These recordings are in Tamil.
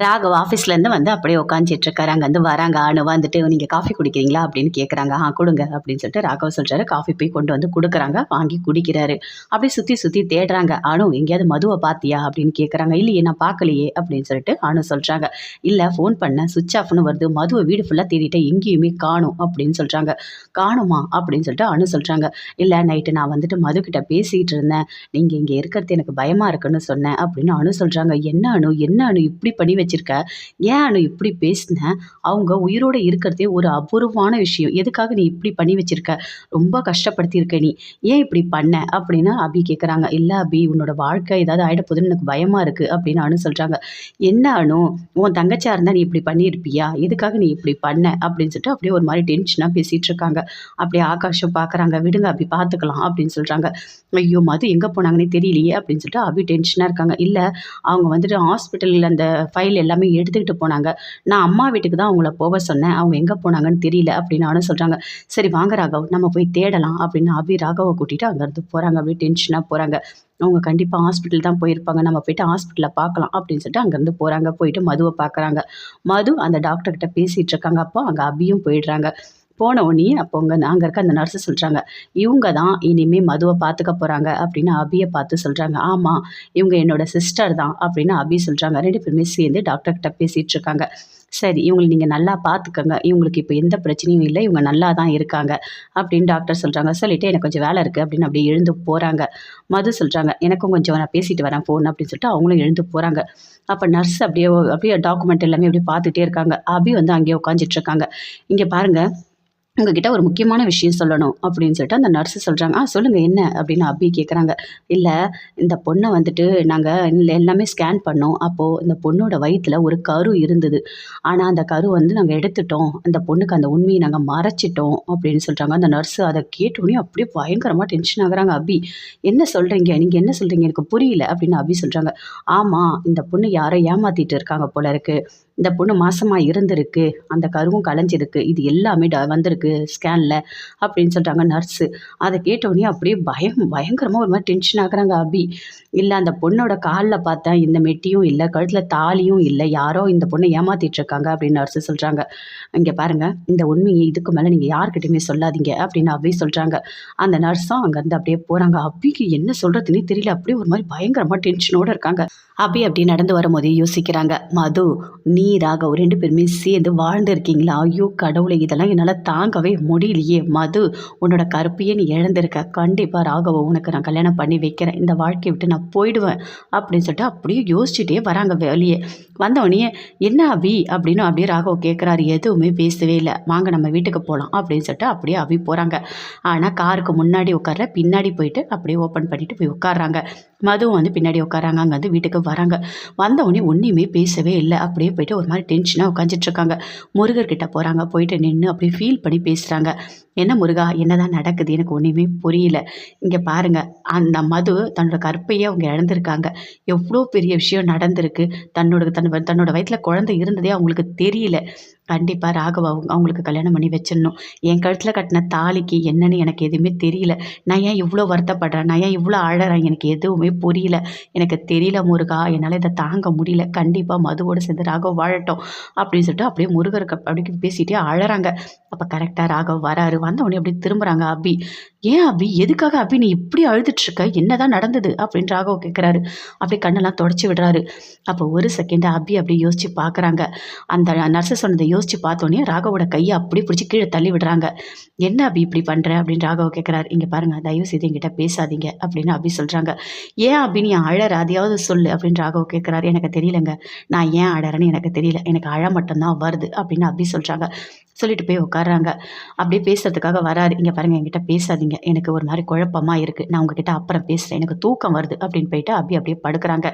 ராகவ் ஆஃபீஸ்லேருந்து வந்து அப்படியே உட்காந்துட்டு இருக்காரு அங்கேருந்து வராங்க அணு வந்துட்டு நீங்கள் காஃபி குடிக்கிறீங்களா? அப்படின்னு கேட்குறாங்க ஆ கொடுங்க அப்படின்னு சொல்லிட்டு ராகவ் சொல்கிறாரு காஃபி போய் கொண்டு வந்து கொடுக்குறாங்க வாங்கி குடிக்கிறாரு. அப்படியே சுற்றி சுற்றி தேடுறாங்க. அணு எங்கேயாவது மதுவை பார்த்தியா அப்படின்னு கேட்குறாங்க இல்லையே நான் பார்க்கலையே அப்படின்னு சொல்லிட்டு அனு சொல்கிறாங்க இல்லை ஃபோன் பண்ண சுவிட்ச் ஆஃப்னு வருது. மதுவை வீடு ஃபுல்லாக தேடிட்டு எங்கேயுமே காணும் அப்படின்னு சொல்கிறாங்க காணுமா? அப்படின்னு சொல்லிட்டு அணு சொல்கிறாங்க இல்லை நைட்டு நான் வந்துட்டு மதுக்கிட்ட பேசிகிட்டு இருந்தேன். நீங்கள் இங்கே இருக்கிறது எனக்கு பயமாக இருக்குன்னு சொன்னேன் அப்படின்னு அணு சொல்கிறாங்க என்ன அனு என்ன அணு இப்படி பண்ணி வச்சிருக்க. ஏன் அனு இப்படி பேசின? அவங்க உயிரோடு இருக்கிறதே ஒரு அபூர்வமான விஷயம். எதுக்காக நீ இப்படி பண்ணி வச்சிருக்க? ரொம்ப கஷ்டப்படுத்தியிருக்க நீ. ஏன் இப்படி பண்ண? அப்படின்னு அபி கேட்குறாங்க இல்லை அபி உன்னோட வாழ்க்கை ஏதாவது ஆகிட போகுதுன்னு எனக்கு பயமாக இருக்குது அப்படின்னு அனு சொல்கிறாங்க என்ன அனு? உன் தங்கச்சியாக இருந்தால் நீ இப்படி பண்ணியிருப்பியா? எதுக்காக நீ இப்படி பண்ண? அப்படின்னு சொல்லிட்டு அப்படியே ஒரு மாதிரி டென்ஷனாக பேசிகிட்டு இருக்காங்க. அப்படியே ஆகாஷம் பார்க்குறாங்க விடுங்க அப்படி பார்த்துக்கலாம் அப்படின்னு சொல்கிறாங்க ஐயோ மது எங்கே போனாங்கன்னே தெரியலையே அப்படின்னு சொல்லிட்டு அபி டென்ஷனாக இருக்காங்க. இல்லை அவங்க வந்துட்டு ஹாஸ்பிட்டலில் அந்த ஃபைல் எல்லாமே எடுத்துக்கிட்டு போனாங்க. நான் அம்மா வீட்டுக்கு தான் அவங்கள போக சொன்னேன். அவங்க எங்கே போனாங்கன்னு தெரியல அப்படின்னு நானும் சொல்கிறாங்க சரி வாங்க ராகவ் நம்ம போய் தேடலாம் அப்படின்னு அபி ராகவை கூட்டிகிட்டு அங்கேருந்து போகிறாங்க அப்படியே டென்ஷனாக போகிறாங்க அவங்க கண்டிப்பாக ஹாஸ்பிட்டல் தான் போயிருப்பாங்க. நம்ம போயிட்டு ஹாஸ்பிட்டலில் பார்க்கலாம் அப்படின்னு சொல்லிட்டு அங்கேருந்து போகிறாங்க போயிட்டு மதுவை பார்க்குறாங்க. மது அந்த டாக்டர்கிட்ட பேசிகிட்டு இருக்காங்க. அப்போ அங்கே அபியும் போயிடுறாங்க. போன உடனே அப்போ உங்கள் அங்கே இருக்க அந்த நர்ஸு சொல்கிறாங்க இவங்க தான் இனிமேல் மதுவை பார்த்துக்க போகிறாங்க அப்படின்னு அபியை பார்த்து சொல்கிறாங்க ஆமாம் இவங்க என்னோட சிஸ்டர் தான் அப்படின்னு அபி சொல்கிறாங்க ரெண்டு பேருமே சேர்ந்து டாக்டர்கிட்ட பேசிகிட்டு இருக்காங்க. சரி இவங்களை நீங்கள் நல்லா பார்த்துக்கங்க இவங்களுக்கு இப்போ எந்த பிரச்சனையும் இல்லை. இவங்க நல்லா தான் இருக்காங்க அப்படின்னு டாக்டர் சொல்கிறாங்க சொல்லிட்டு எனக்கு கொஞ்சம் வேலை இருக்குது அப்படின்னு அப்படியே எழுந்து போகிறாங்க மது சொல்கிறாங்க எனக்கும் கொஞ்சம் நான் பேசிட்டு வரேன். ஃபோன் அப்படின்னு சொல்லிட்டு அவங்களும் எழுந்து போகிறாங்க அப்போ நர்ஸ் அப்படியே அப்படியே டாக்குமெண்ட் எல்லாமே அப்படியே பார்த்துட்டே இருக்காங்க. அபி வந்து அங்கேயே உட்காந்துட்டு இருக்காங்க. இங்கே பாருங்கள் உங்ககிட்ட ஒரு முக்கியமான விஷயம் சொல்லணும் அப்படின்னு சொல்லிட்டு அந்த நர்ஸு சொல்கிறாங்க ஆ சொல்லுங்கள் என்ன? அப்படின்னு அபி கேட்குறாங்க இல்லை இந்த பொண்ணை வந்துட்டு நாங்கள் எல்லாமே ஸ்கேன் பண்ணோம். அப்போது இந்த பொண்ணோட வயிற்றில் ஒரு கரு இருந்தது. ஆனால் அந்த கரு வந்து நாங்கள் எடுத்துட்டோம். அந்த பொண்ணுக்கு அந்த உண்மையை நாங்கள் மறைச்சிட்டோம். அப்படின்னு சொல்கிறாங்க அந்த நர்ஸு அதை கேட்டோடனே அப்படியே பயங்கரமாக டென்ஷன் ஆகுறாங்க அபி என்ன சொல்கிறீங்க நீங்கள் என்ன சொல்கிறீங்க எனக்கு புரியல. அப்படின்னு அபி சொல்கிறாங்க ஆமாம் இந்த பொண்ணு யாரை ஏமாற்றிட்டு இருக்காங்க போல இருக்குது இந்த பொண்ணு மாசமாக இருந்திருக்கு. அந்த கருவும் கலைஞ்சிருக்கு இது எல்லாமே ட வந்திருக்கு ஸ்கேனில் அப்படின்னு சொல்கிறாங்க நர்ஸு அதை கேட்டவுடனே அப்படியே பயம் பயங்கரமாக ஒரு மாதிரி டென்ஷன் ஆகுறாங்க அபி. இல்லை அந்த பொண்ணோட காலில் பார்த்தேன் இந்த மெட்டியும் இல்லை கழுத்தில் தாலியும் இல்லை. யாரோ இந்த பொண்ணை ஏமாத்திட்டு இருக்காங்க அப்படின்னு நர்ஸு சொல்கிறாங்க இங்கே பாருங்கள் இந்த உண்மையை இதுக்கு மேலே நீங்கள் யார்கிட்டையுமே சொல்லாதீங்க அப்படின்னு அபி சொல்கிறாங்க அந்த நர்ஸும் அங்கேருந்து அப்படியே போகிறாங்க அபிக்கு என்ன சொல்கிறதுனே தெரியல. அப்படியே ஒரு மாதிரி பயங்கரமாக டென்ஷனோடு இருக்காங்க. அபி அப்படி நடந்து வரும்போதே யோசிக்கிறாங்க. மது நீ நீ ராகவ் ரெண்டு பேருமே சேர்ந்து வாழ்ந்து இருக்கீங்களா? ஐயோ கடவுளை இதெல்லாம் என்னால் தாங்கவே முடியலையே. மது உன்னோட கருப்பையே நீ இழந்திருக்க. கண்டிப்பாக ராகவ உனக்கு நான் கல்யாணம் பண்ணி வைக்கிறேன். இந்த வாழ்க்கையை விட்டு நான் போயிடுவேன். அப்படின்னு சொல்லிட்டு அப்படியே யோசிச்சுட்டே வராங்க வெளியே. வந்தவொடனே என்ன அபி? அப்படின்னு அப்படியே ராகவ் கேட்குறாரு எதுவுமே பேசவே இல்லை. வாங்க நம்ம வீட்டுக்கு போகலாம் அப்படின்னு சொல்லிட்டு அப்படியே அபி போகிறாங்க ஆனால் காருக்கு முன்னாடி உட்கார பின்னாடி போயிட்டு அப்படியே ஓப்பன் பண்ணிட்டு போய் உட்காடுறாங்க மதுவும் வந்து பின்னாடி உட்காராங்க அங்கே வந்து வீட்டுக்கு வராங்க. வந்தவொடனே ஒன்றையுமே பேசவே இல்லை. அப்படியே போயிட்டு ஒரு மாதிரி டென்ஷனாக உட்காந்துட்ருக்காங்க முருகர்கிட்ட போகிறாங்க போயிட்டு நின்று அப்படியே ஃபீல் பண்ணி பேசுகிறாங்க என்ன முருகா? என்னதான் நடக்குது? எனக்கு ஒன்றுமே புரியல. இங்கே பாருங்கள் அந்த மது தன்னோட கற்பையே அவங்க இழந்திருக்காங்க. எவ்வளோ பெரிய விஷயம் நடந்திருக்கு. தன்னோட தன் தன்னோட வயிற்றில் குழந்தை இருந்ததே அவங்களுக்கு தெரியல. கண்டிப்பாக ராகவ அவங்க அவங்களுக்கு கல்யாணம் பண்ணி வச்சிடணும். என் கழுத்தில் கட்டின தாலிக்கு என்னன்னு எனக்கு எதுவுமே தெரியல. நான் ஏன் இவ்வளோ வருத்தப்படுறேன்? நான் ஏன் இவ்வளோ அழறேன்? எனக்கு எதுவுமே புரியல. எனக்கு தெரியல முருகா என்னால் இதை தாங்க முடியல. கண்டிப்பாக மதுவோடு சேர்ந்து ராகவ் வாழட்டும் அப்படின்னு சொல்லிட்டு அப்படியே முருகருக்கு அப்படி பேசிகிட்டே அழறாங்க. அப்போ கரெக்டாக ராகவ் வராரு. வந்தவொடனே அப்படியே திரும்புகிறாங்க அபி. ஏன் அபி? எதுக்காக அபி? நீ இப்படி அழுதுட்ருக்க என்ன தான் நடந்தது? அப்படின்னு ராகவ் கேட்குறாரு அப்படியே கண்ணெல்லாம் தொடச்சி விடுறாரு. அப்போ ஒரு செகண்ட் அபி அப்படி யோசித்து பார்க்குறாங்க அந்த நர்ஸு சொன்னதை யோசித்து பார்த்தோன்னே ராகவோட கையை அப்படி பிடிச்சி கீழே தள்ளி விடுறாங்க. என்ன அபி இப்படி பண்ணுற அப்படின்னு ராகவ் கேட்குறாரு இங்கே பாருங்கள் தயவு செய்து என்கிட்ட பேசாதீங்க அப்படின்னு அபி சொல்கிறாங்க ஏன் அபி நீ அழற அதையாவது சொல்லு அப்படின்னு ராகவ் கேட்குறாரு எனக்கு தெரியலங்க நான் ஏன் அழறேன்னு எனக்கு தெரியல. எனக்கு அழ மட்டும்தான் வருது அப்படின்னு அபி சொல்கிறாங்க சொல்லிட்டு போய் உட்காடுறாங்க அப்படியே பேசுறதுக்காக வராரு. இங்கே பாருங்கள் என்கிட்ட பேசாதீங்க. எனக்கு ஒரு மாதிரி குழப்பமாக இருக்குது நான் உங்ககிட்ட அப்புறம் பேசுகிறேன் எனக்கு தூக்கம் வருது அப்படின்னு போயிட்டு அப்படி அப்படியே படுக்கிறாங்க.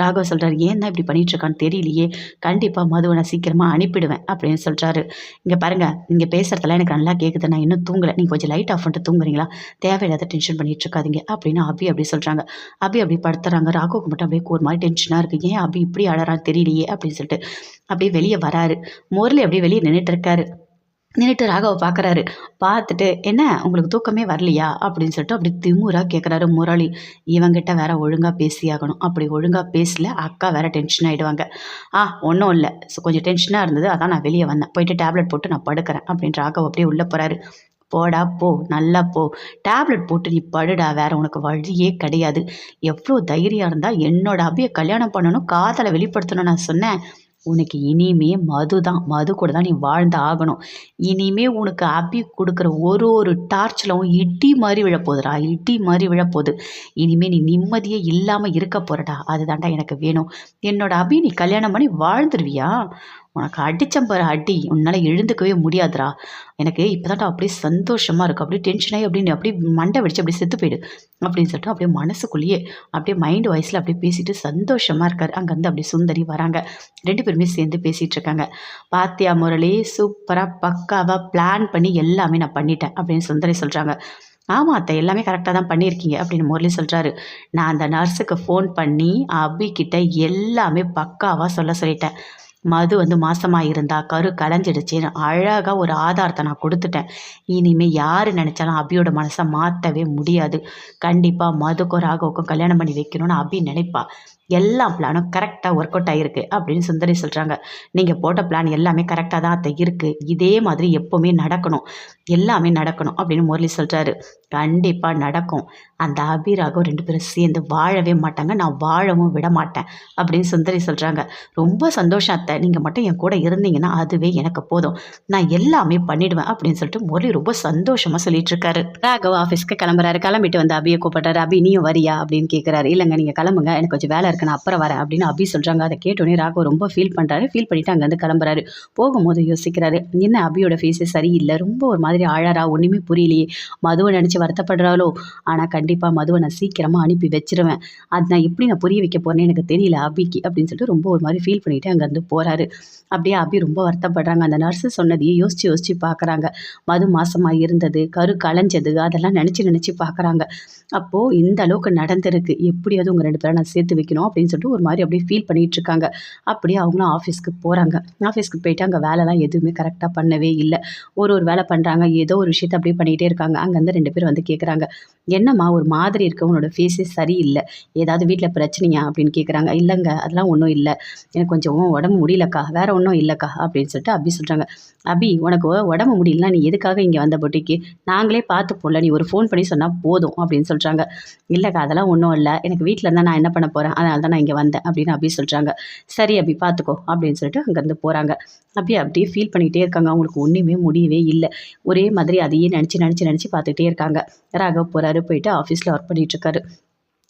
ராகவ் சொல்கிறார் ஏன் தான் இப்படி பண்ணிகிட்ருக்கான்னு தெரியலையே. கண்டிப்பாக மதுவை நான் சீக்கிரமாக அனுப்பிடுவேன் அப்படின்னு சொல்கிறாரு இங்கே பாருங்கள் நீங்கள் பேசுகிறதெல்லாம் எனக்கு நல்லா கேட்குது நான் இன்னும் தூங்கலை. நீங்கள் கொஞ்சம் லைட் ஆஃப் பண்ணிட்டு தூங்குறீங்களா? தேவையில்லாத டென்ஷன் பண்ணிகிட்ருக்காதீங்க அப்படின்னு அபி அப்படி சொல்கிறாங்க அபி அப்படி படுத்துறாங்க. ராகவுக்கு மட்டும் அப்படியே ஒரு மாதிரி டென்ஷனாக இருக்குது ஏன் அபி இப்படி அழறான்னு தெரியலையே அப்படின்னு சொல்லிட்டு அப்படியே வெளியே வராரு. முரளி அப்படியே வெளியே நின்றுட்டு இருக்காரு. நின்றுட்டு ராகவை பார்க்குறாரு பார்த்துட்டு என்ன? உங்களுக்கு தூக்கமே வரலையா? அப்படின்னு சொல்லிட்டு அப்படி திமுறாக கேட்குறாரு முரளி. இவங்கிட்ட வேற ஒழுங்காக பேசியாகணும். அப்படி ஒழுங்காக பேசல அக்கா வேற டென்ஷன் ஆகிடுவாங்க ஆ ஒன்றும் இல்லை. ஸோ கொஞ்சம் டென்ஷனாக இருந்தது. அதான் நான் வெளியே வந்தேன். போயிட்டு டேப்லெட் போட்டு நான் படுக்கிறேன். அப்படின்னு ராகவ் அப்படியே உள்ளே போகிறாரு போடா போ. நல்லா போ. டேப்லெட் போட்டு நீ படுடா. வேற உனக்கு வழியே கிடையாது. எவ்வளோ தைரியம் இருந்தால் என்னோட அபியை கல்யாணம் பண்ணணும் காதலை வெளிப்படுத்தணும் நான் சொன்னேன். உனக்கு இனிமே மது தான் மது கூட தான் நீ வாழ்ந்து ஆகணும். இனிமே உனக்கு அபி கொடுக்குற ஒரு ஒரு டார்ச்சிலும் இட்டி மாதிரி விழப்போகுதுடா இட்டி மாதிரி விழப்போகுது. இனிமே நீ நிம்மதியே இல்லாமல் இருக்க போறடா அதுதான்டா எனக்கு வேணும். என்னோட அபி நீ கல்யாணம் பண்ணி வாழ்ந்துருவியா? உனக்கு அடிச்சம்பர அடி. உன்னால் எழுந்துக்கவே முடியாதுடா. எனக்கு இப்போதான்டா அப்படியே சந்தோஷமாக இருக்குது அப்படியே டென்ஷனாகி அப்படின்னு அப்படியே மண்டை வெடிச்சு அப்படியே செத்து போயிடு அப்படின்னு சொல்லிட்டு அப்படியே மனசுக்குள்ளேயே அப்படியே மைண்ட் வாய்ஸில் அப்படியே பேசிட்டு சந்தோஷமாக இருக்கார். அங்கேருந்து அப்படியே சுந்தரி வராங்க. ரெண்டு பேருமே சேர்ந்து பேசிகிட்டு இருக்காங்க. பாத்தியா முரளி சூப்பராக பக்காவாக பிளான் பண்ணி எல்லாமே நான் பண்ணிட்டேன் அப்படின்னு சுந்தரி சொல்கிறாங்க ஆமாம் அத்தை எல்லாமே கரெக்டாக தான் பண்ணியிருக்கீங்க அப்படின்னு முரளி சொல்கிறாரு நான் அந்த நர்ஸுக்கு ஃபோன் பண்ணி அபிகிட்ட எல்லாமே பக்காவாக சொல்ல சொல்லிட்டேன். மது வந்து மாசமாக இருந்தா கரு கலைஞ்சிடுச்சின்னு அழகாக ஒரு ஆதாரத்தை நான் கொடுத்துட்டேன். இனிமேல் யார் நினச்சாலும் அபியோட மனசை மாற்றவே முடியாது. கண்டிப்பாக மதுக்கும் ராகவுக்கும் கல்யாணம் பண்ணி வைக்கணும்னு அபி நினைப்பா. எல்லா பிளானும் கரெக்டாக ஒர்க் அவுட் ஆகிருக்கு அப்படின்னு சுந்தரி சொல்கிறாங்க நீங்கள் போட்ட பிளான் எல்லாமே கரெக்டாக தான் அத்தை இருக்குது இதே மாதிரி எப்போவுமே நடக்கணும். எல்லாமே நடக்கணும் அப்படின்னு முரளி சொல்கிறாரு கண்டிப்பாக நடக்கும். அந்த அபிராகம் ரெண்டு பேரும் சேர்ந்து வாழவே மாட்டாங்க. நான் வாழவும் விட மாட்டேன் அப்படின்னு சுந்தரி சொல்கிறாங்க ரொம்ப சந்தோஷம் அத்தை. நீங்கள் மட்டும் என் கூட இருந்தீங்கன்னா அதுவே எனக்கு போதும். நான் எல்லாமே பண்ணிடுவேன் அப்படின்னு சொல்லிட்டு முரளி ரொம்ப சந்தோஷமாக சொல்லிட்டு இருக்காரு. ராகவ் ஆஃபீஸ்க்கு கிளம்புறாரு. கிளம்பிட்டு வந்து அபியை கூப்பிட்டாரு அபி நீயும் வரியா அப்படின்னு கேட்குறாரு இல்லைங்க நீங்கள் கிளம்புங்க. எனக்கு கொஞ்சம் வேலை இருக்கு நான் அப்புறம் வரேன் அப்படின்னு அபி சொல்கிறாங்க அதை கேட்டோன்னே ராகவ் ரொம்ப ஃபீல் பண்ணுறாரு ஃபீல் பண்ணிட்டு அங்கேருந்து கிளம்புறாரு. போகும்போது யோசிக்கிறாரு என்ன அபியோட ஃபேஸே சரியில்லை? ரொம்ப ஒரு மாதிரி ஆழாரா ஒன்றுமே புரியலையே. மதுவை நினச்சி வருத்தப்படுறாளோ? ஆனால் கண்டிப்பாக மதுவை நான் சீக்கிரமாக அனுப்பி வச்சிருவேன். அது நான் எப்படி நான் புரிய வைக்க போகிறேன்னு எனக்கு தெரியல அபிக்கு அப்படின்னு சொல்லிட்டு ரொம்ப ஒரு மாதிரி ஃபீல் பண்ணிட்டு அங்கேருந்து போகிறாரு அப்படியே அபி ரொம்ப வருத்தப்படுறாங்க. அந்த நர்ஸு சொன்னதையே யோசிச்சு யோசிச்சு பார்க்குறாங்க. மது மாசமாக இருந்தது கரு களைஞ்சது அதெல்லாம் நினச்சி நினச்சி பார்க்குறாங்க. அப்போது இந்த அளவுக்கு நடந்திருக்கு. எப்படியாவது உங்கள் ரெண்டு பேரை நான் சேர்த்து வைக்கணும் அப்படின்னு சொல்லிட்டு ஒரு மாதிரி அப்படியே ஃபீல் பண்ணிட்டு இருக்காங்க. அப்படியே அவங்களும் ஆஃபீஸ்க்கு போகிறாங்க ஆஃபீஸ்க்கு போயிட்டு அங்கே வேலைலாம் எதுவுமே கரெக்டாக பண்ணவே இல்லை. ஒரு ஒரு வேலை பண்ணுறாங்க ஏதோ ஒரு விஷயத்தை அப்படியே பண்ணிகிட்டே இருக்காங்க. அங்கேருந்து ரெண்டு பேர் வந்து கேட்குறாங்க என்னம்மா ஒரு மாதிரி இருக்கு உன்னோட ஃபேஸே சரியில்லை. ஏதாவது வீட்டில் பிரச்சனையா அப்படின்னு கேட்குறாங்க இல்லைங்க அதெல்லாம் ஒன்றும் இல்லை. எனக்கு கொஞ்சம் உடம்பு முடியலக்கா. வேறு ஒன்றும் இல்லைக்கா அப்படின்னு சொல்லிட்டு அபி சொல்கிறாங்க அபி உனக்கு உடம்பு முடியலன்னா நீ எதுக்காக இங்கே வந்த பொட்டிக்கு? நாங்களே பார்த்து போடல நீ ஒரு ஃபோன் பண்ணி சொன்னால் போதும் அப்படின்னு சொல்கிறாங்க இல்லைக்கா அதெல்லாம் ஒன்றும் இல்லை. எனக்கு வீட்டில் இருந்தால் நான் என்ன பண்ண போகிறேன் அதனால தான் நான் இங்கே வந்தேன். அப்படின்னு அப்படி சொல்கிறாங்க சரி அப்படி பார்த்துக்கோ அப்படின்னு சொல்லிட்டு அங்கேருந்து போகிறாங்க அப்படியே அப்படியே ஃபீல் பண்ணிகிட்டே இருக்காங்க. அவங்களுக்கு ஒன்றுமே முடியவே இல்லை. ஒரே மாதிரி அதையே நினச்சி நினச்சி நினச்சி பார்த்துக்கிட்டே இருக்காங்க. ராகவ் போகிறாரு போயிட்டு ஆஃபீஸில் ஒர்க் பண்ணிகிட்ருக்காரு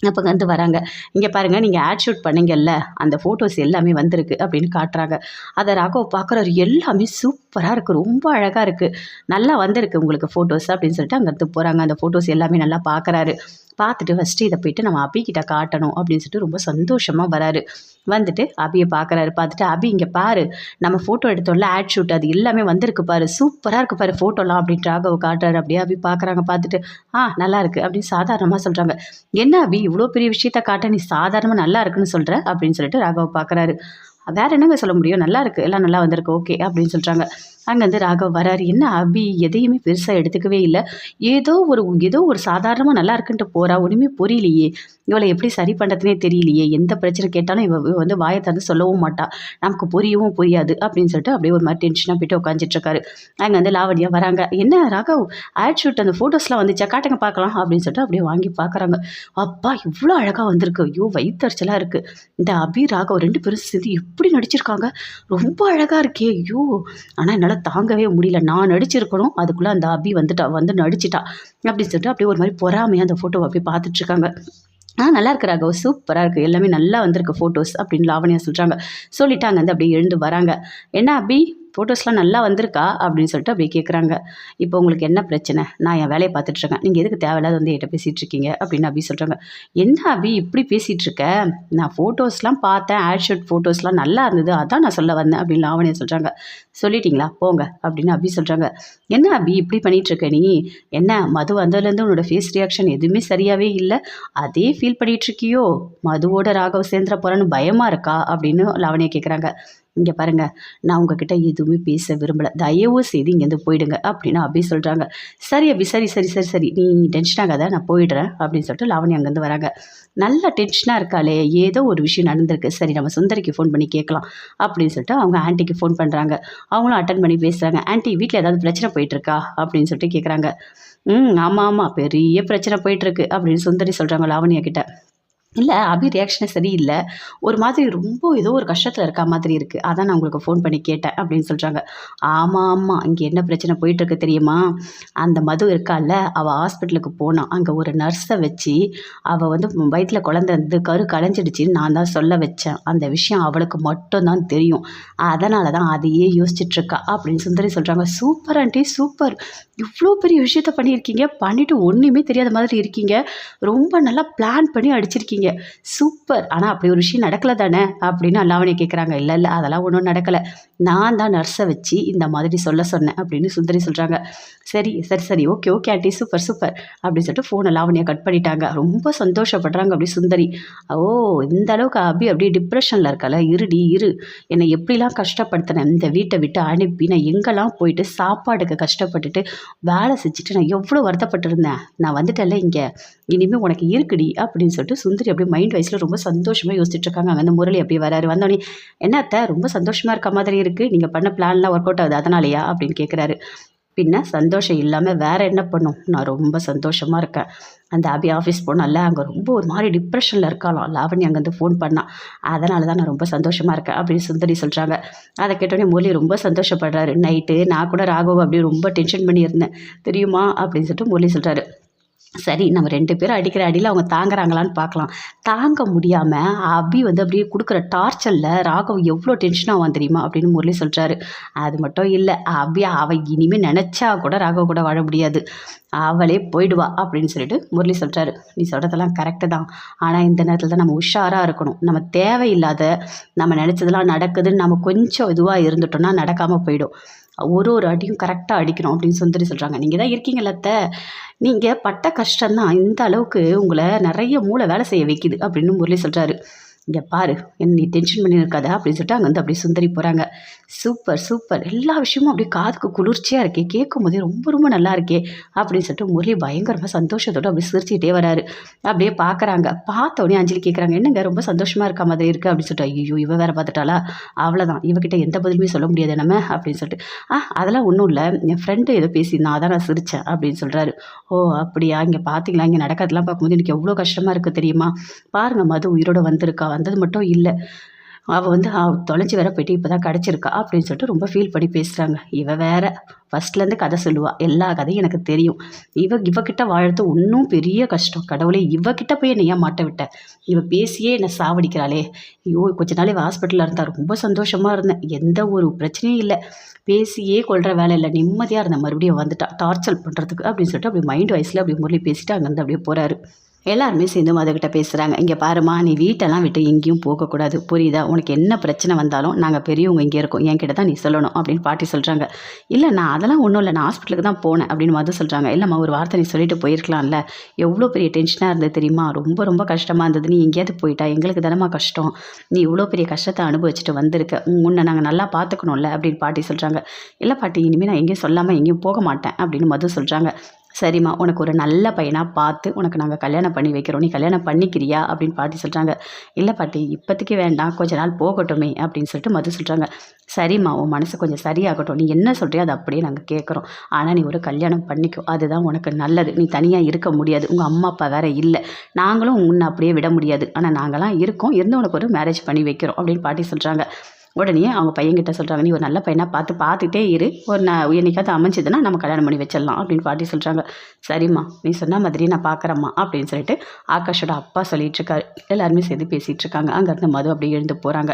அப்போ வந்து வராங்க. இங்கே பாருங்கள் நீங்கள் ஆட் ஷூட் பண்ணீங்கல்ல அந்த ஃபோட்டோஸ் எல்லாமே வந்திருக்கு அப்படின்னு காட்டுறாங்க. அதை ராகவ் பார்க்குறாரு எல்லாமே சூப்பராக இருக்குது ரொம்ப அழகாக இருக்குது நல்லா வந்திருக்கு உங்களுக்கு ஃபோட்டோஸ் அப்படின்னு சொல்லிட்டு அங்கேருந்து போகிறாங்க அந்த ஃபோட்டோஸ் எல்லாமே நல்லா பார்க்குறாரு பார்த்துட்டு ஃபஸ்ட்டு இதை போயிட்டு நம்ம அபிக்கிட்ட காட்டணும் அப்படின்னு சொல்லிட்டு ரொம்ப சந்தோஷமாக வராரு. வந்துட்டு அபியை பார்க்குறாரு பார்த்துட்டு அபி இங்கே பாரு நம்ம ஃபோட்டோ எடுத்தோம்ல ஆட் ஷூட் அது எல்லாமே வந்திருக்கு பாரு சூப்பராக இருக்கு பாரு ஃபோட்டோலாம் அப்படின்ட்டு ராகவ் காட்டுறாரு. அப்படியே அபி பார்க்குறாங்க பார்த்துட்டு ஆ நல்லா இருக்குது அப்படின்னு சாதாரணமாக சொல்கிறாங்க என்ன அபி இவ்வளோ பெரிய விஷயத்த காட்ட நீ சாதாரணமாக நல்லா இருக்குன்னு சொல்கிற அப்படின்னு சொல்லிட்டு ராகவ் பார்க்குறாரு வேற என்னங்க சொல்ல முடியும்? நல்லா இருக்குது எல்லாம் நல்லா வந்திருக்கு. ஓகே. அப்படின்னு சொல்கிறாங்க அங்கேருந்து ராகவ் வராரு. என்ன அபி? எதையுமே பெருசாக எடுத்துக்கவே இல்லை. ஏதோ ஒரு ஏதோ ஒரு சாதாரணமாக நல்லா இருக்குன்ட்டு போகிறா ஒன்றுமே புரியலையே. இவளை எப்படி சரி பண்ணுறதுனே தெரியலையே. எந்த பிரச்சனை கேட்டாலும் இவ வந்து வாயை தந்து சொல்லவும் மாட்டா. நமக்கு புரியவும் புரியாது அப்படின்னு சொல்லிட்டு அப்படியே ஒரு மாதிரி டென்ஷனாக போயிட்டு உட்காந்துட்டுருக்காரு அங்கே வந்து லாவடியாக வராங்க. என்ன ராகவ்? ஆட் ஷூட் அந்த ஃபோட்டோஸ்லாம் வந்துச்சா? காட்டுங்க பார்க்கலாம் அப்படின்னு சொல்லிட்டு அப்படியே வாங்கி பார்க்குறாங்க. அப்பா இவ்வளோ அழகாக வந்திருக்கு. ஐயோ வயிற்றுச்சலாக இருக்குது இந்த அபி ராகவ் ரெண்டு பேரும் சேர்ந்து எப்படி நடிச்சிருக்காங்க? ரொம்ப அழகாக இருக்கே. ஐயோ. ஆனால் என்னால் தாங்கவே முடியல. நான் நடிச்சிருக்கணும். அதுக்குள்ளே அந்த அபி வந்துட்டா வந்து நடிச்சிட்டா. அப்படின்னு சொல்லிட்டு அப்படியே ஒரு மாதிரி பொறாமையாக அந்த ஃபோட்டோவை அப்படியே பார்த்துட்ருக்காங்க ஆ நல்லா இருக்கு ராகவ். சூப்பராக இருக்குது எல்லாமே நல்லா வந்திருக்கு ஃபோட்டோஸ் அப்படின்னு லாவணியா சொல்கிறாங்க சொல்லிட்டாங்க. வந்து அப்படியே எழுந்து வராங்க. என்ன அபி? ஃபோட்டோஸ்லாம் நல்லா வந்திருக்கா? அப்படின்னு சொல்லிட்டு அப்படியே கேட்குறாங்க இப்போ உங்களுக்கு என்ன பிரச்சனை? நான் என் வேலையை பார்த்துட்ருக்கேன். நீங்கள் எதுக்கு தேவையில்லாத வந்து என்கிட்ட பேசிகிட்டு இருக்கீங்க அப்படின்னு அப்படி சொல்கிறாங்க என்ன அபி? இப்படி பேசிகிட்ருக்க நான் ஃபோட்டோஸ்லாம் பார்த்தேன். ஆட் ஷூட் ஃபோட்டோஸ்லாம் நல்லா இருந்தது. அதான் நான் சொல்ல வந்தேன். அப்படின்னு லாவணியை சொல்கிறாங்க சொல்லிட்டீங்களா? போங்க. அப்படின்னு அப்படி சொல்கிறாங்க என்ன அபி? இப்படி பண்ணிகிட்ருக்க இருக்க நீ? என்ன மது வந்ததுலேருந்து உன்னோட ஃபேஸ் ரியாக்ஷன் எதுவுமே சரியாகவே இல்லை? அதே ஃபீல் பண்ணிகிட்ருக்கியோ இருக்கியோ மதுவோட ராகவ் சேர்ந்துட போகிறேன்னு பயமாக இருக்கா? அப்படின்னு லாவணியை கேட்குறாங்க இங்கே பாருங்கள் நான் உங்ககிட்ட எதுவுமே பேச விரும்பலை. தயவு செய்து இங்கேருந்து போயிடுங்க அப்படின்னு அப்படி சொல்கிறாங்க சரி அபி சரி சரி சரி சரி. நீ டென்ஷன் ஆகாத நான் போயிடுறேன் அப்படின்னு சொல்லிட்டு லாவணி அங்கேருந்து வராங்க. நல்லா டென்ஷனாக இருக்காளே ஏதோ ஒரு விஷயம் நடந்திருக்கு. சரி நம்ம சுந்தரிக்கு ஃபோன் பண்ணி கேட்கலாம் அப்படின்னு சொல்லிட்டு அவங்க ஆண்டிக்கு ஃபோன் பண்ணுறாங்க அவங்களும் அட்டன் பண்ணி பேசுகிறாங்க ஆன்ட்டி வீட்டில் ஏதாவது பிரச்சனை போயிட்டுருக்கா அப்படின்னு சொல்லிட்டு கேட்குறாங்க ம் ஆமாம் ஆமாம் பெரிய பிரச்சனை போயிட்டுருக்கு அப்படின்னு சுந்தரி சொல்கிறாங்க லாவணியா கிட்ட. இல்லை அபி ரியாக்ஷனே சரியில்லை. ஒரு மாதிரி ரொம்ப ஏதோ ஒரு கஷ்டத்தில் இருக்கா மாதிரி இருக்குது அதான் நான் உங்களுக்கு ஃபோன் பண்ணி கேட்டேன் அப்படின்னு சொல்கிறாங்க ஆமாம் ஆமாம் இங்கே என்ன பிரச்சனை போயிட்டுருக்கு தெரியுமா? அந்த மது இருக்கால்ல அவள் ஹாஸ்பிட்டலுக்கு போனான் அங்கே ஒரு நர்ஸை வச்சு அவள் வந்து வயிற்றில் குழந்த வந்து கரு கலைஞ்சிடுச்சின்னு நான் தான் சொல்ல வச்சேன். அந்த விஷயம் அவளுக்கு மட்டும்தான் தெரியும். அதனால தான் அதையே யோசிச்சுட்ருக்கா அப்படின்னு சுந்தரி சொல்கிறாங்க சூப்பர் ஆண்டி சூப்பர். இவ்வளோ பெரிய விஷயத்த பண்ணியிருக்கீங்க. பண்ணிவிட்டு ஒன்றுமே தெரியாத மாதிரி இருக்கீங்க. ரொம்ப நல்லா பிளான் பண்ணி அடிச்சிருக்கீங்க. சூப்பர் ஆனால் அப்படி ஒரு விஷயம் நடக்கலை தானே அப்படின்னு அல்லாவணி கேட்குறாங்க இல்லை இல்லை அதெல்லாம் ஒன்றும் நடக்கலை. நான் தான் நர்ஸை வச்சு இந்த மாதிரி சொல்ல சொன்னேன் அப்படின்னு சுந்தரி சொல்கிறாங்க சரி சரி சரி. Okay okay aunty. Super super அப்படின்னு சொல்லிட்டு ஃபோனை லாவணியை கட் பண்ணிட்டாங்க. ரொம்ப சந்தோஷப்படுறாங்க அப்படி சுந்தரி. ஓ இந்த அளவுக்கு அபி அப்படியே டிப்ரெஷனில் இருக்கல இருடி இரு. என்னை எப்படிலாம் கஷ்டப்படுத்தினேன் இந்த வீட்டை விட்டு அனுப்பி நான் எங்கெல்லாம் போயிட்டு சாப்பாடுக்கு கஷ்டப்பட்டுட்டு வேலை செஞ்சுட்டு நான் எவ்வளோ வருத்தப்பட்டிருந்தேன்? நான் வந்துட்டேன்ல இங்கே. இனிமேல் உனக்கு இருக்குடி அப்படின்னு சொல்லிட்டு சுந்தரி அப்படி மைண்ட் வைஸில் ரொம்ப சந்தோஷமாக யோசிச்சுட்டு இருக்காங்க அங்கே அந்த முரளி அப்படி வராரு. வந்தோடனே என்ன அத்தை ரொம்ப சந்தோஷமாக இருக்க மாதிரி இருக்குது நீங்கள் பண்ண பிளான்லாம் ஒர்க் அவுட் ஆகுது. அதனாலயா? அப்படின்னு கேட்குறாரு பின்ன சந்தோஷம் இல்லாமல் வேறு என்ன பண்ணும்? நான் ரொம்ப சந்தோஷமாக இருக்கேன். அந்த அபி ஆஃபீஸ் போனால அங்கே ரொம்ப ஒரு மாதிரி டிப்ரெஷனில் இருக்காளாம். லாவணி அங்கேருந்து ஃபோன் பண்ணான் அதனால தான் நான் ரொம்ப சந்தோஷமாக இருக்கேன் அப்படின்னு சுந்தரி சொல்கிறாங்க அதை கேட்டோடனே முரளி ரொம்ப சந்தோஷப்படுறாரு. நைட்டு நான் கூட ராகவ் அப்படி ரொம்ப டென்ஷன் பண்ணியிருந்தேன். தெரியுமா? அப்படின்னு சொல்லிட்டு முரளி சொல்கிறாரு சரி நம்ம ரெண்டு பேரும் அடிக்கிற அடியில் அவங்க தாங்குறாங்களான்னு பார்க்கலாம். தாங்க முடியாமல் அபி வந்து அப்படியே கொடுக்குற டார்ச்சரில் ராகவ் எவ்வளோ டென்ஷன் ஆவான் தெரியுமா அப்படின்னு முரளி சொல்கிறாரு அது மட்டும் இல்லை அபி அவள் இனிமேல் நினச்சா கூட ராகவ் கூட வாழ முடியாது. அவளே போயிடுவா அப்படின்னு சொல்லிட்டு முரளி சொல்கிறாரு நீ சொல்கிறதெல்லாம் கரெக்டு தான். ஆனால் இந்த நேரத்தில் தான் நம்ம உஷாராக இருக்கணும். நம்ம தேவையில்லாத நம்ம நினச்சதெல்லாம் நடக்குதுன்னு நம்ம கொஞ்சம் இதுவாக இருந்துட்டோம்னா நடக்காமல் போயிடும். ஒரு ஒரு அடியும் கரெக்டாக அடிக்கணும் அப்படின்னு சுந்தரி சொல்கிறாங்க நீங்கள் தான் இருக்கீங்களத்த நீங்கள் பட்ட கஷ்டம்தான். இந்த அளவுக்கு உங்களை நிறைய மூளை வேலை செய்ய வைக்குது அப்படின்னு முரளி சொல்கிறாரு இங்கே பாரு என்ன நீ டென்ஷன் பண்ணியிருக்காத அப்படின்னு சொல்லிட்டு அங்கே வந்து அப்படியே சுந்தரி போகிறாங்க சூப்பர் சூப்பர். எல்லா விஷயமும் அப்படியே காதுக்கு குளிர்ச்சியாக இருக்கே கேட்கும் போதே ரொம்ப ரொம்ப நல்லா இருக்கே அப்படின்னு சொல்லிட்டு முரளி பயங்கரமாக சந்தோஷத்தோடு அப்படியே சிரிச்சுக்கிட்டே வராரு. அப்படியே பார்க்குறாங்க பார்த்த உடனே அஞ்சலி கேட்குறாங்க என்னங்க ரொம்ப சந்தோஷமாக இருக்க மாதிரி இருக்குது அப்படின்னு சொல்லிட்டு ஐயோ இவ வேற பார்த்துட்டாளா? அவ்வளோதான் இவகிட்ட எந்த பதிலுமே சொல்ல முடியாது நம்ம அப்படின்னு சொல்லிட்டு. ஆ அதெல்லாம் ஒன்றும் இல்லை. என் ஃப்ரெண்டு ஏதோ பேசியிருந்தான் அதான் நான் சிரித்தேன் அப்படின்னு சொல்கிறாரு ஓ அப்படியா? இங்கே பார்த்தீங்களா இங்கே நடக்கிறதுலாம் பார்க்கும்போது எனக்கு எவ்வளோ கஷ்டமாக இருக்குது தெரியுமா? பாருங்கள் மது உயிரோட வந்திருக்கா வந்தது மட்டும் இல்லை. அவள் வந்து அவ தொலைஞ்சி வேற போயிட்டு இப்போ தான் கிடச்சிருக்கா அப்படின்னு சொல்லிட்டு ரொம்ப ஃபீல் பண்ணி பேசுகிறாங்க இவ வேற ஃபஸ்ட்லேருந்து கதை சொல்லுவாள் எல்லா கதையும் எனக்கு தெரியும். இவ இவகிட்ட வாழறது இன்னும் பெரிய கஷ்டம். கடவுளே இவகிட்ட போய் என்னை ஏன் மாட்ட விட்ட? இவ பேசியே என்னை சாவடிக்கிறாளே. ஐயோ கொஞ்ச நாள் இவ ஹாஸ்பிட்டலில் இருந்தா ரொம்ப சந்தோஷமாக இருந்தேன். எந்த ஒரு பிரச்சனையும் இல்லை. பேசியே கொள்கிற வேலை இல்லை. நிம்மதியாக இருந்தேன். மறுபடியும் வந்துட்டா. டார்ச்சர் பண்ணுறதுக்கு அப்படின்னு சொல்லிட்டு அப்படி மைண்ட் வைஸில் அப்படி முரளி பேசிட்டு அங்கேருந்து அப்படியே போகிறாரு எல்லாருமே சேர்ந்து மதுக்கிட்ட பேசுகிறாங்க இங்கே பாருமா நீ வீட்டெல்லாம் விட்டு எங்கேயும் போகக்கூடாது. புரியுதா? உனக்கு என்ன பிரச்சனை வந்தாலும் நாங்கள் பெரியவங்க இங்கே இருக்கோம். என்கிட்ட தான் நீ சொல்லணும் அப்படின்னு பாட்டி சொல்கிறாங்க இல்லை நான் அதெல்லாம் ஒன்றும் இல்லை. நான் ஹாஸ்பிட்டலுக்கு தான் போனேன் அப்படின்னு மது சொல்கிறாங்க இல்லைம்மா ஒரு வார்த்தை நீ சொல்லிட்டு போயிருக்கலாம்ல. எவ்வளோ பெரிய டென்ஷனாக இருந்தது தெரியுமா? ரொம்ப ரொம்ப கஷ்டமாக இருந்தது. நீ எங்கேயாவது போயிட்டா? எங்களுக்கு தானம்மா கஷ்டம். நீ இவ்வளோ பெரிய கஷ்டத்தை அனுபவிச்சுட்டு வந்திருக்க. உன்னை நாங்கள் நல்லா பார்த்துக்கணும்ல அப்படின்னு பாட்டி சொல்கிறாங்க இல்லை பாட்டி இனிமேல் நான் எங்கேயும் சொல்லாமல் எங்கேயும் போக மாட்டேன் அப்படின்னு மது சொல்கிறாங்க சரிம்மா உனக்கு ஒரு நல்ல பையனாக பார்த்து உனக்கு நாங்கள் கல்யாணம் பண்ணி வைக்கிறோம். நீ கல்யாணம் பண்ணிக்கிறியா? அப்படின்னு பாட்டி சொல்கிறாங்க இல்லை பாட்டி இப்போதைக்கு வேண்டாம். கொஞ்ச நாள் போகட்டுமே அப்படின்னு சொல்லிட்டு மது சொல்கிறாங்க சரிம்மா உன் மனசு கொஞ்சம் சரியாகட்டும். நீ என்ன சொல்கிறியோ அதை அப்படியே நாங்கள் கேட்குறோம் ஆனால் நீ ஒரு கல்யாணம் பண்ணிக்கோ. அதுதான் உனக்கு நல்லது. நீ தனியாக இருக்க முடியாது. உங்கள் அம்மா அப்பா வேறு இல்லை. நாங்களும் உன்னை அப்படியே விட முடியாது. ஆனால் நாங்களாம் இருக்கோம். இருந்து உனக்கு ஒரு மேரேஜ் பண்ணி வைக்கிறோம் அப்படின்னு பாட்டி சொல்கிறாங்க உடனே அவங்க பையன்கிட்ட சொல்கிறாங்க நீ ஒரு நல்ல பையனாக பார்த்து பார்த்துட்டே இரு. ஒரு நான் என்னைக்காவது அமைஞ்சதுன்னா நம்ம கல்யாணம் பண்ணி வச்சிடலாம் அப்படின்னு பாட்டி சொல்கிறாங்க சரிம்மா நீ சொன்ன மாதிரி நான் பார்க்குறேம்மா அப்படின்னு சொல்லிட்டு ஆகாஷோட அப்பா சொல்லிட்டு இருக்காரு. எல்லாருமே சேர்ந்து பேசிகிட்டு இருக்காங்க. அங்கேருந்து மது அப்படியே எழுந்து போகிறாங்க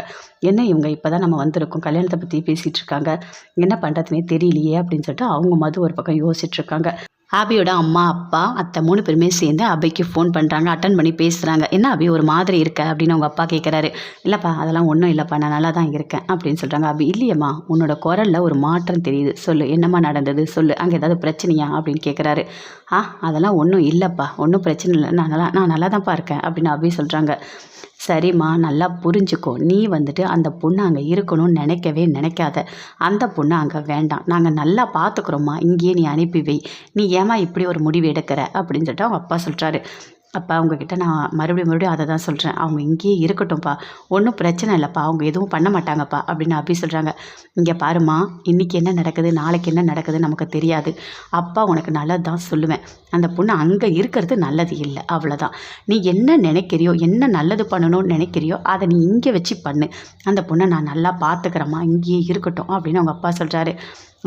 என்ன இவங்க இப்போ தான் நம்ம வந்திருக்கோம் கல்யாணத்தை பற்றி பேசிகிட்டு இருக்காங்க. என்ன பண்ணுறதுனே தெரியலையே அப்படின்னு சொல்லிட்டு அவங்க மது ஒரு பக்கம் யோசிச்சுட்ருக்காங்க அபியோட அம்மா அப்பா அத்தை மூணு பேருமே சேர்ந்து அபிக்கு ஃபோன் பண்ணுறாங்க அட்டன் பண்ணி பேசுகிறாங்க என்ன அபி ஒரு மாதிரி இருக்க? அப்படின்னு அவங்க அப்பா கேட்குறாரு இல்லைப்பா அதெல்லாம் ஒன்றும் இல்லைப்பா நான் நல்லா தான் இருக்கேன் அப்படின்னு சொல்கிறாங்க அபி இல்லையம்மா உன்னோட குரலில் ஒரு மாற்றம் தெரியுது. சொல்லு என்னம்மா நடந்தது? சொல்லு அங்கே ஏதாவது பிரச்சனையா? அப்படின்னு கேட்குறாரு ஆ அதெல்லாம் ஒன்றும் இல்லைப்பா ஒன்றும் பிரச்சனை இல்லை. நான் நல்லா நான் நல்லா தான்ப்பா இருக்கேன் அப்படின்னு அபி சொல்கிறாங்க சரிம்மா நல்லா புரிஞ்சுக்கோ. நீ வந்துட்டு அந்த பொண்ணு அங்கே இருக்கணும்னு நினைக்கவே நினைக்காத. அந்த பொண்ணு அங்கே வேண்டாம். நாங்கள் நல்லா பார்த்துக்குறோம்மா இங்கேயே நீ அனுப்பி வை. நீ ஏம்மா இப்படி ஒரு முடிவு எடுக்கிற? அப்படின்னு சொல்லிட்டு அவங்க அப்பா சொல்கிறாரு அப்பா அவங்கக்கிட்ட நான் மறுபடியும் மறுபடியும் அதை தான் சொல்கிறேன் அவங்க இங்கேயே இருக்கட்டும்ப்பா. ஒன்றும் பிரச்சனை இல்லைப்பா. அவங்க எதுவும் பண்ண மாட்டாங்கப்பா அப்படின்னு அப்படி சொல்கிறாங்க இங்கே பாருமா இன்றைக்கி என்ன நடக்குது நாளைக்கு என்ன நடக்குது நமக்கு தெரியாது. அப்பா உனக்கு நல்லது தான் சொல்லுவேன். அந்த பொண்ணு அங்கே இருக்கிறது நல்லது இல்லை அவ்வளோதான் நீ என்ன நினைக்கிறியோ என்ன நல்லது பண்ணணும்னு நினைக்கிறியோ அதை நீ இங்கே வச்சு பண்ணு. அந்த பொண்ணை நான் நல்லா பார்த்துக்கிறேம்மா இங்கேயே இருக்கட்டும் அப்படின்னு அவங்க அப்பா சொல்கிறாரு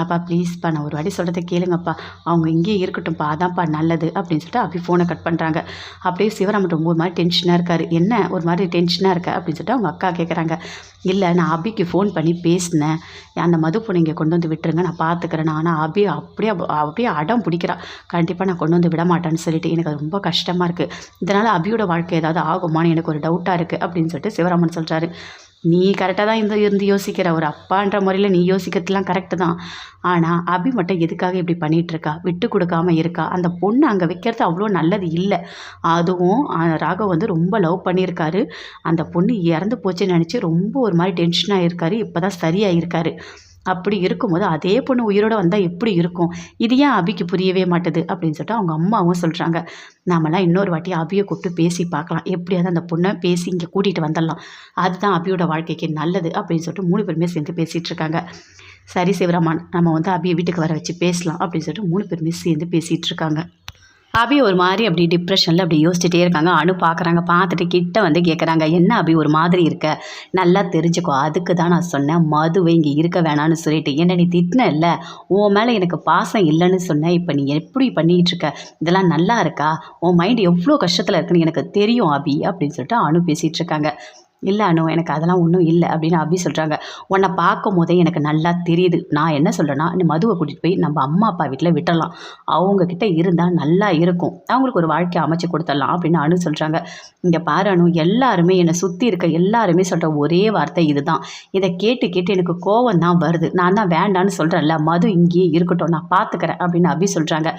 அப்பா ப்ளீஸ்ப்பா நான் ஒரு வாட்டி சொல்கிறத கேளுங்கப்பா. அவங்க இங்கேயே இருக்கட்டும்ப்பா அதான்ப்பா நல்லது அப்படின்னு சொல்லிட்டு அப்படி ஃபோனை கட் பண்ணுறாங்க அப்படியே சிவராமன் ரொம்ப ஒரு மாதிரி டென்ஷனாக இருக்கார். என்ன? ஒரு மாதிரி டென்ஷனாக இருக்க? அப்படின்னு சொல்லிட்டு அவங்க அக்கா கேட்குறாங்க இல்லை நான் அபிக்கு ஃபோன் பண்ணி பேசினேன். அந்த மது பொண்ணு இங்கே கொண்டு வந்து விட்டுருங்க. நான் பார்த்துக்கிறேன் ஆனால் அபி அப்படியே அப்படியே அடம் பிடிக்கிறா. கண்டிப்பாக நான் கொண்டு வந்து விட மாட்டேன்னு சொல்லிட்டு எனக்கு அது ரொம்ப கஷ்டமாக இருக்குது இதனால் அபியோட வாழ்க்கை ஏதாவது ஆகுமான்னு எனக்கு ஒரு டவுட்டாக இருக்குது அப்படின்னு சொல்லிட்டு சிவராமன் சொல்கிறாரு நீ கரெக்டாக தான் இந்த இருந்து யோசிக்கிற. ஒரு அப்பான்ற முறையில் நீ யோசிக்கிறதுலாம் கரெக்டு தான். ஆனால் அபி மட்டும் எதுக்காக இப்படி பண்ணிகிட்ருக்கா விட்டு கொடுக்காம இருக்கா? அந்த பொண்ணு அங்கே வைக்கிறது அவ்வளோ நல்லது இல்லை. அதுவும் ராகவ் வந்து ரொம்ப லவ் பண்ணியிருக்காரு. அந்த பொண்ணு இறந்து போச்சுன்னு நினச்சி ரொம்ப ஒரு மாதிரி டென்ஷனாக இருக்காரு இப்போ தான் சரியாயிருக்காரு. அப்படி இருக்கும்போது அதே பொண்ணு உயிரோட வந்தால் எப்படி இருக்கும்? இது ஏன் அபிக்கு புரியவே மாட்டுது? அப்படின்னு சொல்லிட்டு அவங்க அம்மாவும் சொல்கிறாங்க நாமெல்லாம் இன்னொரு வாட்டி அபியை கூப்பிட்டு பேசி பார்க்கலாம். எப்படியாவது அந்த பொண்ணை பேசி இங்கே கூட்டிகிட்டு வந்துடலாம். அதுதான் அபியோட வாழ்க்கைக்கு நல்லது அப்படின்னு சொல்லிட்டு மூணு பேருமே சேர்ந்து பேசிகிட்டு இருக்காங்க. சரி சிவராமான் நம்ம வந்து அபியை வீட்டுக்கு வர வச்சு பேசலாம் அப்படின்னு சொல்லிட்டு மூணு பேருமே சேர்ந்து பேசிகிட்டு இருக்காங்க. அபி ஒரு மாதிரி அப்படி டிப்ரெஷனில் அப்படி யோசிச்சுட்டே இருக்காங்க. அனு பார்க்குறாங்க பார்த்துட்டு கிட்ட வந்து கேட்குறாங்க என்ன அபி ஒரு மாதிரி இருக்க? நல்லா தெரிஞ்சுக்கோ அதுக்கு தான் நான் சொன்னேன் மதுவை இங்கே இருக்க வேணான்னு சொல்லிட்டு. என்ன நீ திட்டின இல்லை? உன் மேலே எனக்கு பாசம் இல்லைன்னு சொன்னேன் இப்போ நீ எப்படி பண்ணிகிட்டு இருக்க? இதெல்லாம் நல்லா இருக்கா? உன் மைண்ட் எவ்வளோ கஷ்டத்தில் இருக்குன்னு எனக்கு தெரியும் அபி அப்படின்னு சொல்லிட்டு அனு பேசிகிட்டு இருக்காங்க. இல்லை அனு எனக்கு அதெல்லாம் ஒன்றும் இல்லை அப்படின்னு அபி சொல்கிறாங்க உன்னை பார்க்கும் போதே எனக்கு நல்லா தெரியுது. நான் என்ன சொல்கிறேன்னா நீ மதுவை கூட்டிகிட்டு போய் நம்ம அம்மா அப்பா வீட்டில் விட்டுடலாம் அவங்கக்கிட்ட இருந்தால் நல்லா இருக்கும். அவங்களுக்கு ஒரு வாழ்க்கை அமைச்சு கொடுத்துடலாம் அப்படின்னு அனு சொல்கிறாங்க இங்கே பாரு அனு எல்லாருமே என்னை சுற்றி இருக்க எல்லாருமே சொல்கிற ஒரே வார்த்தை இதுதான். இதை கேட்டு கேட்டு எனக்கு கோவம் தான் வருது. நான் தான் வேண்டான்னு சொல்கிறேன்ல மது இங்கேயே இருக்கட்டும். நான் பார்த்துக்கிறேன் அப்படின்னு அபி சொல்கிறாங்க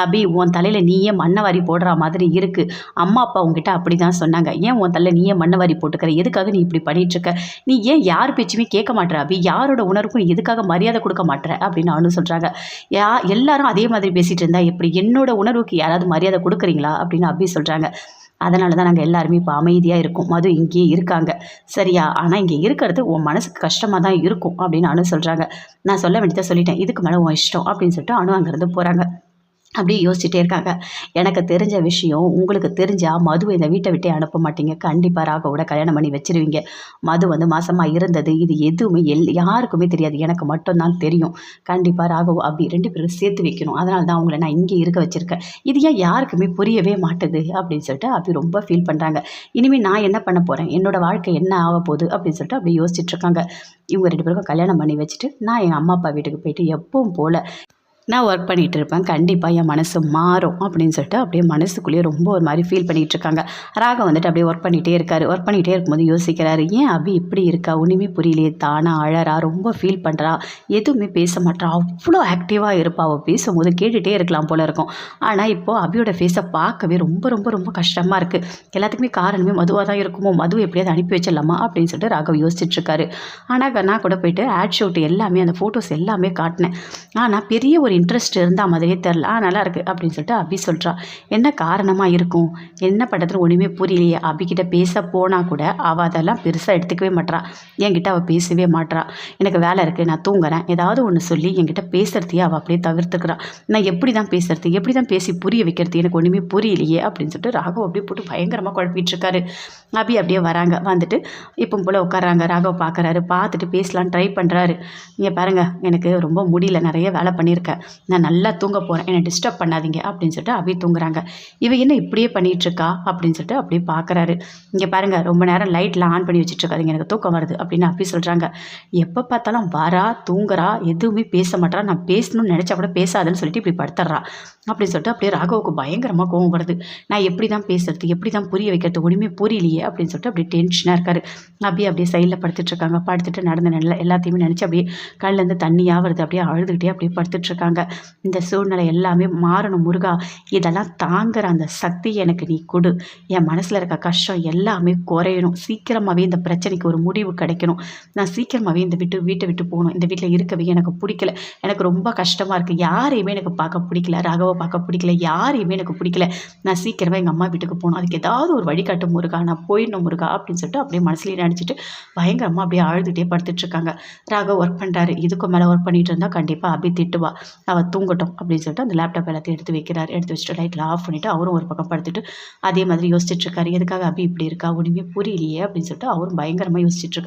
அபி உன் தலையில் நீயே மண்ணை வாரி போடுற மாதிரி இருக்குது அம்மா அப்பா உங்ககிட்ட அப்படி தான் சொன்னாங்க. ஏன் உன் தலையில் நீயே மண்ணை வாரி போட்டுக்கிற? எதுக்காக நீ இப்படி பண்ணிகிட்ருக்க நீ ஏன் யார் பேச்சுமே கேட்க மாட்டுற அபி? யாரோட உணர்வுக்கும் நீ எதுக்காக மரியாதை கொடுக்க மாட்டேற அப்படின்னு அவனு சொல்கிறாங்க யா எல்லாரும் அதே மாதிரி பேசிகிட்டு இருந்தா எப்படி? என்னோட உணர்வுக்கு யாராவது மரியாதை கொடுக்குறீங்களா? அப்படின்னு அபி சொல்கிறாங்க அதனால தான் நாங்கள் எல்லாருமே இப்போ அமைதியாக இருக்கோம். மது இங்கேயே இருக்காங்க. சரியா? ஆனால் இங்கே இருக்கிறது உன் மனசுக்கு கஷ்டமாக தான் இருக்கும் அப்படின்னு அனு சொல்கிறாங்க நான் சொல்ல வேண்டியதாக சொல்லிட்டேன். இதுக்கு மேலே உன் இஷ்டம் அப்படின்னு சொல்லிட்டு அனு அங்கேருந்து போகிறாங்க அப்படியே யோசிச்சுட்டே இருக்காங்க. எனக்கு தெரிஞ்ச விஷயம் உங்களுக்கு தெரிஞ்சால் மது இந்த வீட்டை விட்டே அனுப்ப மாட்டீங்க. கண்டிப்பாக ராகவோட கல்யாணம் பண்ணி வச்சிருவீங்க. மது வந்து மாசமாக இருந்தது. இது எதுவுமே எல் யாருக்குமே தெரியாது. எனக்கு மட்டும்தான் தெரியும். கண்டிப்பாக ராகவ் அப்படி ரெண்டு பேரும் சேர்த்து வைக்கணும். அதனால தான் அவங்கள நான் இங்கே இருக்க வச்சுருக்கேன். இது ஏன் யாருக்குமே புரியவே மாட்டுது? அப்படின்னு சொல்லிட்டு அப்படி ரொம்ப ஃபீல் பண்ணுறாங்க இனிமேல் நான் என்ன பண்ண போகிறேன் என்னோடய வாழ்க்கை என்ன ஆக போகுது? அப்படின்னு சொல்லிட்டு அப்படி யோசிச்சுட்ருக்காங்க இவங்க ரெண்டு பேருக்கும் கல்யாணம் பண்ணி வச்சுட்டு நான் எங்கள் அம்மா அப்பா வீட்டுக்கு போயிட்டு எப்பவும் போல் நான் ஒர்க் பண்ணிகிட்டு இருப்பேன் கண்டிப்பாக என் மனசு மாறும் அப்படின்னு சொல்லிட்டு அப்படியே மனசுக்குள்ளேயே ரொம்ப ஒரு மாதிரி ஃபீல் பண்ணிகிட்டு இருக்காங்க ராக வந்துட்டு அப்படியே ஒர்க் பண்ணிகிட்டே இருக்காரு. ஒர்க் பண்ணிகிட்டே இருக்கும்போது யோசிக்கிறாரு ஏன் அபி இப்படி இருக்கா? ஒன்றுமே புரியலையே. தானா அழறா? ரொம்ப ஃபீல் பண்ணுறா எதுவுமே பேச மாட்டா அவ்வளோ ஆக்டிவாக இருப்பா. அவள் பேசும்போது கேட்டுகிட்டே இருக்கலாம் போல இருக்கும். ஆனால் இப்போது அபியோட ஃபேஸை பார்க்கவே ரொம்ப ரொம்ப ரொம்ப கஷ்டமாக இருக்குது எல்லாத்துக்குமே காரணமே மதுவாக தான் இருக்குமோ? மது எப்படியாவது அனுப்பி வச்சிடலாமா? அப்படின்னு சொல்லிட்டு ராகவ் யோசிச்சுட்ருக்காரு ஆனால் நான் கூட போயிட்டு ஆட் ஷூட் எல்லாமே அந்த ஃபோட்டோஸ் எல்லாமே காட்டினேன். ஆனால் பெரிய ஒரு இன்ட்ரெஸ்ட் இருந்தால் மாதிரியே தெரில ஆ நல்லா இருக்குது அப்படின்னு சொல்லிட்டு அபி சொல்கிறா என்ன காரணமாக இருக்கும்? என்ன பண்ணுறதுன்னு ஒன்றுமே புரியலையே. அபிக்கிட்ட பேச போனால் கூட அவள் அதெல்லாம் பெருசாக எடுத்துக்கவே மாட்றா. என்கிட்ட அவள் பேசவே மாட்றா. எனக்கு வேலை இருக்குது நான் தூங்குறேன். ஏதாவது ஒன்று சொல்லி என்கிட்ட பேசுகிறதையே அவள் அப்படியே தவிர்த்துக்கிறா. நான் எப்படி தான் பேசுறது? எப்படி தான் பேசி புரிய வைக்கிறது? எனக்கு ஒன்றுமே புரியலையே அப்படின்னு சொல்லிட்டு ராகவ் அப்படியே போட்டு பயங்கரமாக குழப்பிட்டு இருக்காரு. அபி அப்படியே வராங்க. வந்துட்டு இப்போ போல் உட்காராங்க ராகவ் பார்க்குறாரு பார்த்துட்டு பேசலான்னு ட்ரை பண்ணுறாரு நீங்கள் பாருங்கள் எனக்கு ரொம்ப முடியல. நிறைய வேலை பண்ணியிருக்கேன். நான் நல்லா தூங்க போகிறேன் என்னை டிஸ்டர்ப் பண்ணாதீங்க அப்படின்னு சொல்லிட்டு அபி தூங்குறாங்க. இவ என்ன இப்படியே பண்ணிகிட்ருக்கா அப்படின்னு சொல்லிட்டு அப்படியே பார்க்குறாரு இங்கே பாருங்கள் ரொம்ப நேரம் லைட்லாம் ஆன் பண்ணி வச்சுட்ருக்காதீங்க எனக்கு தூக்கம் வருது அப்படின்னு அப்படி சொல்கிறாங்க எப்போ பார்த்தாலும் வரா தூங்குறா எதுவுமே பேச மாட்டா நான் பேசணும்னு நினச்சா கூட பேசாதுன்னு சொல்லிட்டு இப்படி படுத்துறா. அப்படின்னு சொல்லிட்டு அப்படியே ராகவுக்கு பயங்கரமாக கோவம் வருது. நான் எப்படி தான் பேசுறது எப்படி தான் புரிய வைக்கிறது ஒன்றுமே புரியலையே அப்படின்னு சொல்லிட்டு அப்படியே டென்ஷனாக இருக்காரு. அப்படியே அப்படியே சைடில் படுத்துட்டு இருக்காங்க. படுத்துட்டு நடந்த நல்ல எல்லாத்தையுமே நினச்சி அப்படியே கல்லேருந்து தண்ணியாக வருது அப்படியே அழுதுகிட்டே அப்படியே படுத்துட்டு இருக்காங்க. இந்த சூழ்நிலை எல்லாமே மாறணும் முருகா. இதெல்லாம் தாங்குற அந்த சக்தி எனக்கு நீ கொடு. என் மனசில் இருக்க கஷ்டம் எல்லாமே குறையணும். சீக்கிரமாகவே இந்த பிரச்சனைக்கு ஒரு முடிவு கிடைக்கணும். நான் சீக்கிரமாகவே இந்த விட்டு வீட்டை விட்டு போகணும். இந்த வீட்டில் இருக்கவே எனக்கு பிடிக்கல. எனக்கு ரொம்ப கஷ்டமாக இருக்குது யாரையுமே எனக்கு பார்க்க பிடிக்கல. ராகவ பார்க்க பிடிக்கல யாரையுமே எனக்கு பிடிக்கல. நான் சீக்கிரமாக எங்கள் அம்மா வீட்டுக்கு போகணும். அதுக்கு ஏதாவது ஒரு வழிகாட்டு முருகா நான் போயிடணும் முருகா அப்படின்னு சொல்லிட்டு அப்படியே மனசுலேயே நினச்சிட்டு பயங்கரமாக அப்படியே அழுதுகிட்டே படுத்துட்டு இருக்காங்க. ராகவ் ஒர்க் பண்ணுறாரு இதுக்கு மேலே ஒர்க் பண்ணிட்டு இருந்தால் கண்டிப்பாக அபி திட்டுவா. அவள் தூங்கட்டும் அப்படின்னு சொல்லிட்டு அந்த லேப்டாப் எல்லாத்தையும் எடுத்து வைக்கிறார். எடுத்து வச்சுட்டு லைட்டில் ஆஃப் பண்ணிவிட்டு அவரும் ஒரு பக்கம் படுத்துட்டு அதே மாதிரி யோசிச்சுட்டு இருக்காரு. எதுக்காக அபி இப்படி இருக்கா? ஒன்றுமே புரியலையே அப்படின்னு சொல்லிட்டு அவரும் பயங்கரமாக யோசிச்சிட்டுருக்காரு